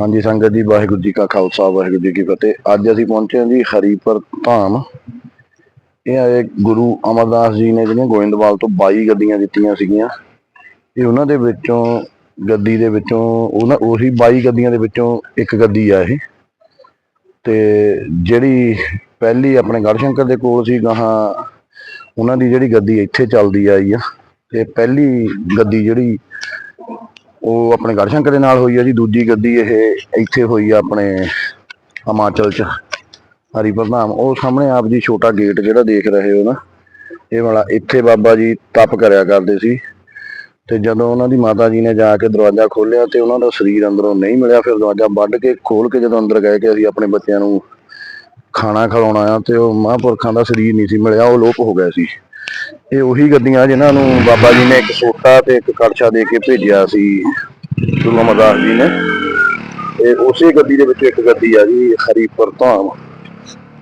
ਹਾਂਜੀ, ਸੰਗਤ ਜੀ, ਵਾਹਿਗੁਰੂ ਜੀ ਕਾ ਖਾਲਸਾ, ਵਾਹਿਗੁਰੂ ਜੀ ਕੀ ਫਤਿਹ। ਅੱਜ ਅਸੀਂ ਪਹੁੰਚੇ ਹਾਂ ਜੀ ਹਰੀਪੁਰ ਧਾਮ। ਇਹ ਹੈ ਗੁਰੂ ਅਮਰਦਾਸ ਜੀ ਨੇ ਜਿਹੜੀਆਂ ਗੋਇੰਦਵਾਲ ਤੋਂ 22 ਗੱਡੀਆਂ ਦਿੱਤੀਆਂ ਸੀਗੀਆਂ। ਇਹ ਉਹਨਾਂ ਦੇ ਵਿੱਚੋਂ ਗੱਦੀ ਦੇ ਵਿੱਚੋਂ, ਉਹਨਾਂ ਉਹੀ 22 ਗੱਦੀਆਂ ਦੇ ਵਿੱਚੋਂ ਇੱਕ ਗੱਦੀ ਆ ਇਹ। ਤੇ ਜਿਹੜੀ ਪਹਿਲੀ ਆਪਣੇ ਗੜਸ਼ੰਕਰ ਦੇ ਕੋਲ ਸੀ ਗਾਹਾਂ ਉਹਨਾਂ ਦੀ ਜਿਹੜੀ ਗੱਦੀ ਇੱਥੇ ਚੱਲਦੀ ਆਈ ਆ। ਤੇ ਪਹਿਲੀ ਗੱਦੀ ਜਿਹੜੀ ਉਹ ਆਪਣੇ ਗੜਸ਼ੰਕਰ ਦੇ ਨਾਲ ਹੋਈ ਆ ਜੀ, ਦੂਜੀ ਗੱਡੀ ਇਹ ਇੱਥੇ ਹੋਈ ਆ ਆਪਣੇ ਹਿਮਾਚਲ ਚ ਹਰੀ ਧਾਮ। ਉਹ ਸਾਹਮਣੇ ਆਪ ਜੀ ਛੋਟਾ ਗੇਟ ਜਿਹੜਾ ਦੇਖ ਰਹੇ ਹੋ ਨਾ, ਇਹ ਵਾਲਾ, ਇੱਥੇ ਬਾਬਾ ਜੀ ਤਪ ਕਰਿਆ ਕਰਦੇ ਸੀ। ਤੇ ਜਦੋਂ ਉਹਨਾਂ ਦੀ ਮਾਤਾ ਜੀ ਨੇ ਜਾ ਕੇ ਦਰਵਾਜ਼ਾ ਖੋਲ੍ਹਿਆ ਤੇ ਉਹਨਾਂ ਦਾ ਸਰੀਰ ਅੰਦਰੋਂ ਨਹੀਂ ਮਿਲਿਆ, ਫਿਰ ਦਰਵਾਜ਼ਾ ਵੱਢ ਕੇ ਖੋਲ ਕੇ ਜਦੋਂ ਅੰਦਰ ਗਏ ਕਿ ਅਸੀਂ ਆਪਣੇ ਬੱਚਿਆਂ ਨੂੰ ਖਾਣਾ ਖਿਲਾਉਣਾ ਆ, ਤੇ ਉਹ ਮਹਾਂਪੁਰਖਾਂ ਦਾ ਸਰੀਰ ਨਹੀਂ ਸੀ ਮਿਲਿਆ, ਉਹ ਲੋਪ ਹੋ ਗਿਆ ਸੀ। ਇਹ ਉਹੀ ਗੱਦੀਆਂ ਜਿਨ੍ਹਾਂ ਨੂੰ ਬਾਬਾ ਜੀ ਨੇ ਇੱਕ ਸੋਟਾ ਤੇ ਇੱਕ ਕੜਛਾ ਦੇ ਕੇ ਭੇਜਿਆ ਸੀ, ਗੁਰੂ ਅਮਰਦਾਸ ਜੀ ਨੇ। ਤੇ ਉਸੇ ਗੱਦੀ ਦੇ ਵਿੱਚ ਇੱਕ ਗੱਦੀ ਆ ਜੀ, ਹਰੀਪੁਰ ਧਾਮ।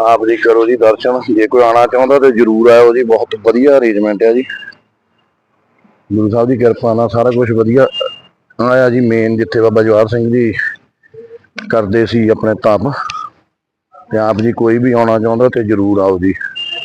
ਆਪ ਜੀ ਕਰੋ ਜੀ ਦਰਸ਼ਨ, ਜੇ ਕੋਈ ਆਣਾ ਚਾਹੁੰਦਾ ਤੇ ਜਰੂਰ ਆਇਓ ਜੀ, ਬਹੁਤ ਵਧੀਆ ਅਰੇਂਜਮੈਂਟ ਹੈ ਜੀ। ਗੁਰੂ ਸਾਹਿਬ ਦੀ ਕਿਰਪਾ ਨਾਲ ਸਾਰਾ ਕੁਝ ਵਧੀਆ ਆਇਆ ਜੀ ਮੇਨ ਜਿੱਥੇ ਬਾਬਾ ਜਵਾਹਰ ਸਿੰਘ ਜੀ ਕਰਦੇ ਸੀ ਆਪਣੇ ਤਪ ਤੇ ਆਪ ਜੀ ਕੋਈ ਵੀ ਆਉਣਾ ਚਾਹੁੰਦਾ ਤੇ ਜਰੂਰ ਆਓ ਜੀ।